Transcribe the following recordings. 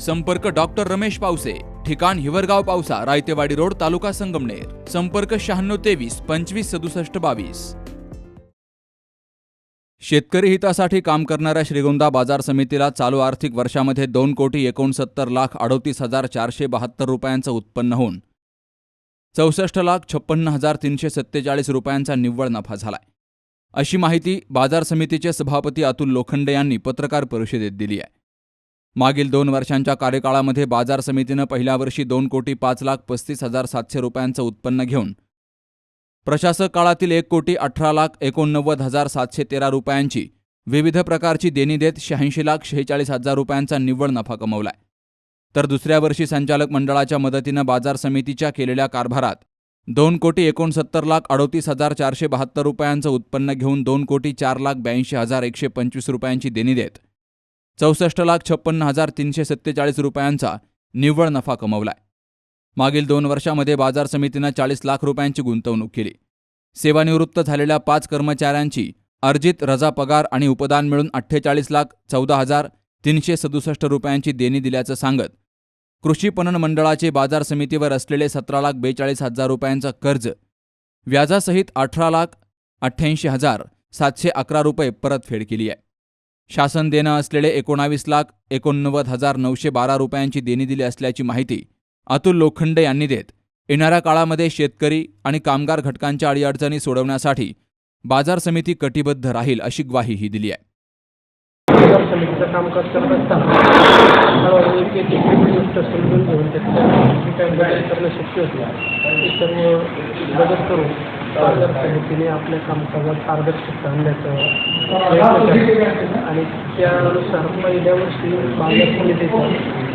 संपर्क डॉक्टर रमेश पावसे ठिकाण हिवरगाव पावसा रायतेवाडी रोड तालुका संगमनेर. संपर्क शहाण्णव तेवीस पंचवीस सदुसष्ट बावीस. शेतकरी हितासाठी काम करणाऱ्या श्रीगोंदा बाजार समितीला चालू आर्थिक वर्षामध्ये दोन कोटी एकोणसत्तर लाख अडोतीस हजार चारशे बहात्तर रुपयांचं उत्पन्न होऊन चौसष्ट लाख छप्पन्न हजार तीनशे सत्तेचाळीस रुपयांचा निव्वळ नफा झालाय. अशी माहिती बाजार समितीचे सभापती अतुल लोखंडे यांनी पत्रकार परिषदेत दिली आहे. मागील दोन वर्षांच्या कार्यकाळामध्ये बाजार समितीनं पहिल्या वर्षी दोन कोटी पाच लाख पस्तीस हजार सातशे रुपयांचं उत्पन्न घेऊन प्रशासक काळातील एक कोटी अठरा लाख एकोणनव्वद हजार सातशे तेरा रुपयांची विविध प्रकारची देणी देत शहाऐंशी लाख शेहेचाळीस हजार रुपयांचा निव्वळ नफा कमवलाय. तर दुसऱ्या वर्षी संचालक मंडळाच्या मदतीनं बाजार समितीच्या केलेल्या कारभारात दोन कोटी एकोणसत्तर लाख अडोतीस हजार चारशे बहात्तर रुपयांचं उत्पन्न घेऊन दोन कोटी चार लाख ब्याऐंशी हजार एकशे पंचवीस रुपयांची देणी देत चौसष्ट लाख छप्पन्न हजार तीनशे सत्तेचाळीस रुपयांचा निव्वळ नफा कमवलाय. मागील दोन वर्षामध्ये बाजार समितीनं चाळीस लाख रुपयांची गुंतवणूक केली. सेवानिवृत्त झालेल्या पाच कर्मचाऱ्यांची अर्जित रजा पगार आणि उपदान मिळून अठ्ठेचाळीस लाख चौदा हजार तीनशे सदुसष्ट रुपयांची देणी दिल्याचं सांगत कृषी पणन मंडळाचे बाजार समितीवर असलेले सतरा लाख बेचाळीस हजार रुपयांचं कर्ज व्याजासहित अठरा लाख अठ्ठ्याऐंशी हजार सातशे अकरा रुपये परतफेड केली आहे. शासन देणं असलेले एकोणावीस लाख एकोणनव्वद हजार नऊशे बारा रुपयांची देणी दिली असल्याची माहिती अतुल लोखंडे यांनी देत. येणाऱ्या काळामध्ये शेतकरी आणि कामगार घटकांच्या अडीअडचणी सोडवण्यासाठी बाजार समिती कटिबद्ध राहील अशी ग्वाहीही दिली आहे. समितीचं कामकाज करत असताना एक एक गोष्ट समजून घेऊन करणं शक्य होते. ते सर्व करून समितीने आपल्या कामकाजात पारदर्शकता आणल्याचं प्रयत्न आणि त्यानुसार पहिल्या वर्षी बाजार समितीचा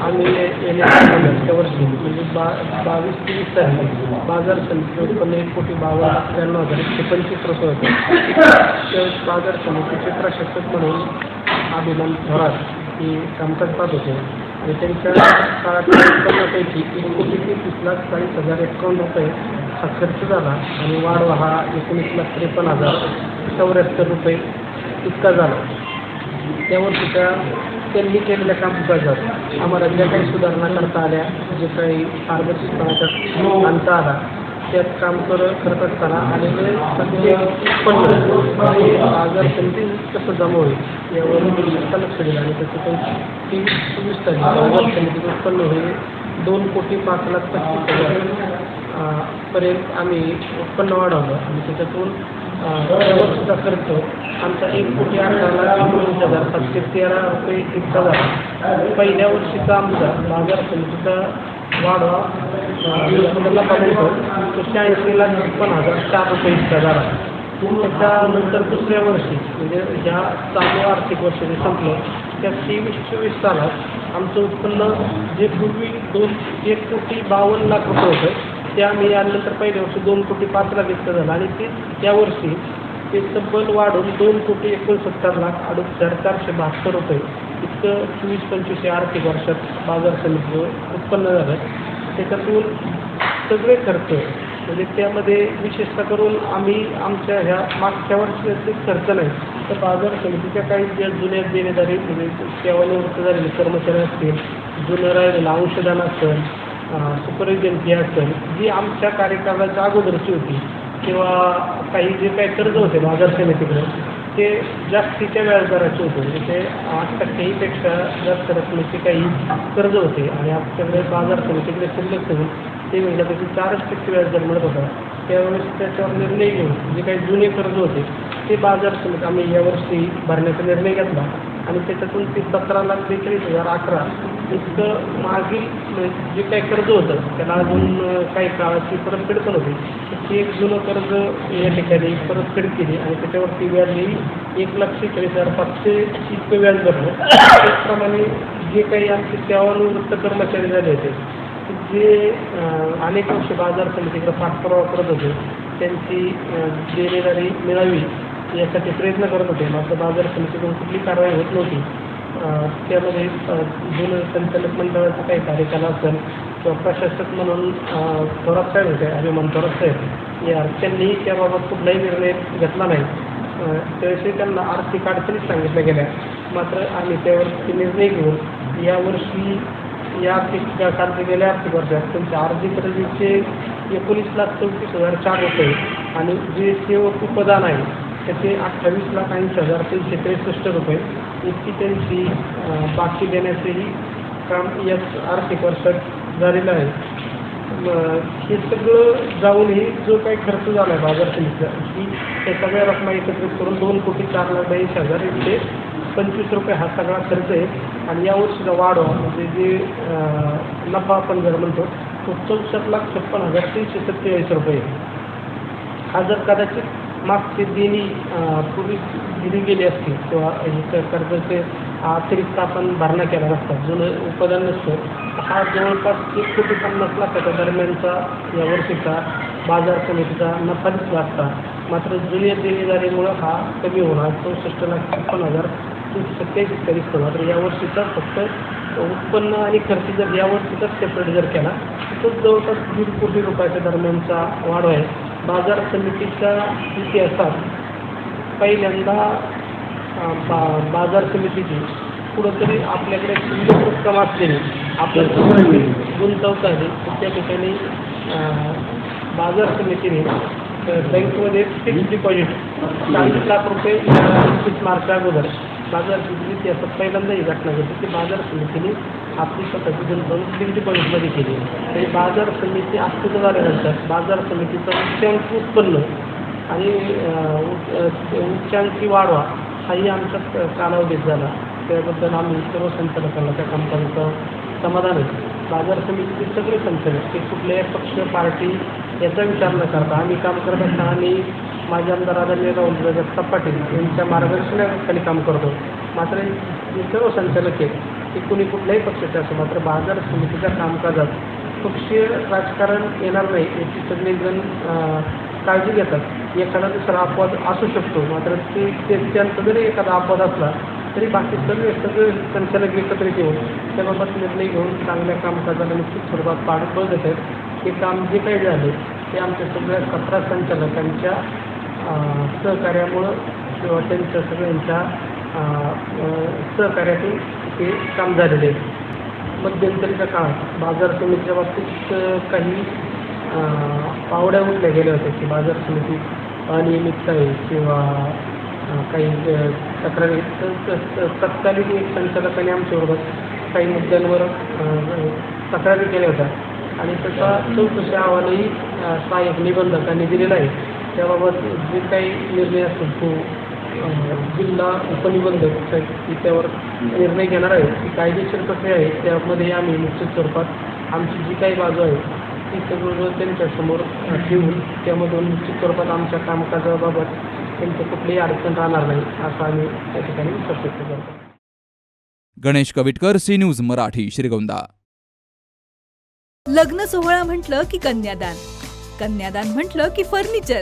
आम्ही येण्याच्या वर्षी म्हणजे बा बावीस तेवीस तारीख बाजार समितीचं उत्पन्न एक कोटी बावन्न त्र्याण्णव हजार एकशे पंचवीस रुपये होते. त्यावेळेस बाजार समितीचे प्रशासक म्हणून अभिमान थोरात हे कामकाज पाहत होते. आणि त्यांच्या काळात उत्पन्नापैकी एक कोटी तीस लाख चाळीस हजार एकावन्न रुपये असा खर्च झाला आणि वाढवा हा एकोणीस लाख त्रेपन्न हजार चौऱ्याहत्तर रुपये इतका झाला. त्यावर वर्षीच्या त्यांनी केलेल्या कामकाजात आम्हाला ज्या काही सुधारणा करता आल्या जे काही पारदर्शकपणाचा आणता आला त्यात काम कर करत असताना आलेले सगळे उत्पन्न बाजार समिती कसं जमा होईल यावर लक्ष दिलं आणि त्याचं काही तेवीस चोवीस तारीख बाजार समितीचं उत्पन्न होईल. दोन कोटी पाच लाख पस्तीस हजार पर्यंत आम्ही उत्पन्न वाढवलं. आणि त्याच्यातून अं, त्या खर्च आमचा एक कोटी अठरा लाख एकोणीस हजार सातशे तेरा रुपये इतका झाला. पहिल्या वर्षीचा आमचा बाजार समितीचा वाढवा उत्पन्नाला तो शहाऐंशी लाख छप्पन हजार चार रुपये इतका झाला. त्याच्यानंतर दुसऱ्या वर्षी म्हणजे ज्या चालू आर्थिक वर्ष जे संपलं त्या तेवीस चोवीस सालात आमचं उत्पन्न जे पूर्वी दोन एक कोटी बावन्न लाख रुपये होतं ते आम्ही यानंतर पहिल्या वर्षी दोन कोटी पाच लाख इतकं झालं. आणि ते त्या वर्षी ते तब्बल वाढून दोन कोटी एकोणसत्तर लाख अडीच हजार चारशे बहात्तर रुपये इतकं चोवीस पंचवीस या आर्थिक वर्षात बाजार समितीचं उत्पन्न झालं. त्याच्यातून सगळे खर्च म्हणजे त्यामध्ये विशेषतः करून आम्ही आमच्या ह्या मागच्या वर्षाचे खर्च नाही तर बाजार समितीच्या काही ज्या जुन्या देणेदारी म्हणजे सेवानिवृत्त झालेले कर्मचारी असतील जुनं राहिलेलं अंशदान असेल सुपरविजन फी असेल जी आमच्या कार्यकालाच्या अगोदरची होती किंवा काही जे काही कर्ज होते बाजार समितीकडे ते जास्तीच्या व्याजदराचे होते. म्हणजे ते आठ टक्केहीपेक्षा जास्त रकमेचे काही कर्ज होते आणि आमच्याकडे बाजार समितीकडे शिल्लक करून ते महिन्यापैकी चारच टक्के व्याजदर मिळत होता. त्यावेळेस त्याच्यावर निर्णय घेऊन जे काही जुने कर्ज होते ते बाजार समिती आम्ही यावर्षी भरण्याचा निर्णय घेतला. आणि त्याच्यातून ते सतरा लाख बेचाळीस हजार अकरा इतकं मागील म्हणजे जे काही कर्ज होतं त्याला अजून काही काळाची परतफेड पण होती. ती ते एक जुनं कर्ज या ठिकाणी परतफेड केली आणि त्याच्यावरती व्याज येईल एक लाख शेचाळीस हजार पाचशे इतकं व्याज भरलं. त्याचप्रमाणे जे काही आमचे सेवानिवृत्त कर्मचारी झाले होते जे अनेक वर्ष बाजार समितीकडे पाठपुरावा करत होते त्यांची अं, मिळावी. यासाठी प्रयत्न करत होते. मात्र बाजार समितीकडून कुठली कारवाई होत नव्हती. त्यामध्ये दोन जुनं संचालक मंडळाचा काही कार्यकाल असेल किंवा प्रशासक म्हणून थोरात साहेब होते अभिमान थोरात साहेब. या त्यांनी त्याबाबत कुठलाही निर्णय घेतला नाही. त्याविषयी त्यांना आर्थिक अडचणीच सांगितल्या गेल्या. मात्र आम्ही त्यावरती निर्णय घेऊन यावर्षी या आर्थिक कालच्या गेल्या आर्थिक वर्षात त्यांच्या आर्थिक खरेदीचे एकोणीस लाख चौतीस हजार चार रुपये आणि जे सेवक उपदान आहे त्याचे अठ्ठावीस लाख ऐंशी हजार तीनशे त्रेसष्ट रुपये इतकी त्यांची बाकी देण्याचेही काम याच आर्थिक वर्षात झालेलं आहे. हे सगळं जाऊनही जो काही खर्च झाला आहे बाजार समितीचा की त्या सगळ्या रकमा एकत्रित करून दोन कोटी चार लाख ब्याऐंशी हजार एकशे पंचवीस रुपये हा सगळा खर्च आहे. आणि यावर्षीचा वाढवा म्हणजे जे नफा आपण जर म्हणतो तो चौसष्ट लाख छप्पन हजार तीनशे सत्तेचाळीस रुपये हा जर कदाचित मागची देणी पूर्वी दिली गेली असतील किंवा इतर कर्जाचे अतिरिक्त आपण भरणा केला नसता जुनं उत्पादन नसतं. हा जवळपास एक कोटी पन्नास लाखाच्या दरम्यानचा या वर्षीचा बाजार समितीचा नफा दिसला असता मात्र जुन्या देणीदारीमुळं हा कमी होणार चौसष्ट लाख छप्पन हजार तीनशे सत्याऐंशी तरी दिसतो मात्र यावर्षीचा फक्त उत्पन्न आणि खर्च जर यावर्षीचाच सेपरेट जर केला तर जवळपास दीड कोटी रुपयाच्या दरम्यानचा वाढ आहे बाजार समितीच्या इतिहासात पहिल्यांदा बा बाजार समितीची कुठंतरी आपल्याकडे शिल्लक रक्कम असलेली आपल्या गुंतवता आहे. त्या ठिकाणी बाजार समितीने बँकेमध्ये फिक्स डिपॉझिट चाळीस लाख रुपये एकवीस मार्च अगोदर. बाजार समिती असं पहिल्यांदा ही घटना घडली. की बाजार समितीने आपली स्वतःची गुंतवणूक फिक्स डिपॉझिटमध्ये केली. आणि बाजार समिती अस्तित्व झाल्यानंतर बाजार समितीचं उच्चांक उत्पन्न आणि उच्चांकी वाढवा हाही आमच्या कालावधीत झाला. त्याबद्दल आम्ही सर्व संचालकांना त्या कंपनीचं समाधान आहे. बाजार समितीचे सगळे संचालक ते कुठल्याही पक्ष पार्टी याचा विचार न करता आम्ही काम करत असताना आम्ही माझे आमदार आदरणीय राहुल जगताप पाटील यांच्या मार्गदर्शनाखाली काम करतो. मात्र जे सर्व संचालक आहेत ते कुणी कुठल्याही पक्षाचे असो मात्र बाजार समितीच्या कामकाजात पक्षीय राजकारण येणार नाही याची सगळेजण काळजी घेतात. एखादा दुसरा अपवाद असू शकतो मात्र ते त्यांचा जरी एखादा अपवाद असला तरी बाकी सगळे सगळे संचालक एकत्रित येऊन त्याबाबत निर्णय घेऊन चांगल्या कामकाजाला निश्चित स्वरूपात पाठबळ देत आहेत हे काम जे काही झाले ते आमच्या सगळ्या सतरा संचालकांच्या सहकार्यामुळं किंवा त्यांच्या सगळ्यांच्या सहकार्यातून ते काम झालेले आहे मध्यंतरीच्या काळात बाजार समितीच्या बाबतीत काही पावड्या उठल्या गेल्या होत्या की बाजार समिती अनियमित आहे किंवा काही तक्रारी तत्कालीन एक संचालकाने आमच्याबरोबर काही मुद्द्यांवर तक्रारी केल्या होत्या. आणि त्याचा चौकशी अहवालही सहाय्यक निबंधकांनी दिलेला आहे. त्याबाबत जे काही निर्णय असेल तो जिल्हा उपनिबंधक की त्यावर निर्णय घेणार आहे ती कायदेशीर प्रक्रिया आहे त्यामध्ये आम्ही निश्चित स्वरूपात आमची जी काही बाजू आहे ती सगळं त्यांच्यासमोर ठेवून त्यामधून निश्चित स्वरूपात आमच्या कामकाजाबाबत त्यांचं कुठलीही अडचण राहणार नाही असं आम्ही त्या ठिकाणी व्यक्त करतो गणेश कविटकर सी न्यूज मराठी श्रीगोंदा. लग्न सोहळा म्हटलं की कन्यादान. कन्यादान म्हटलं की फर्निचर.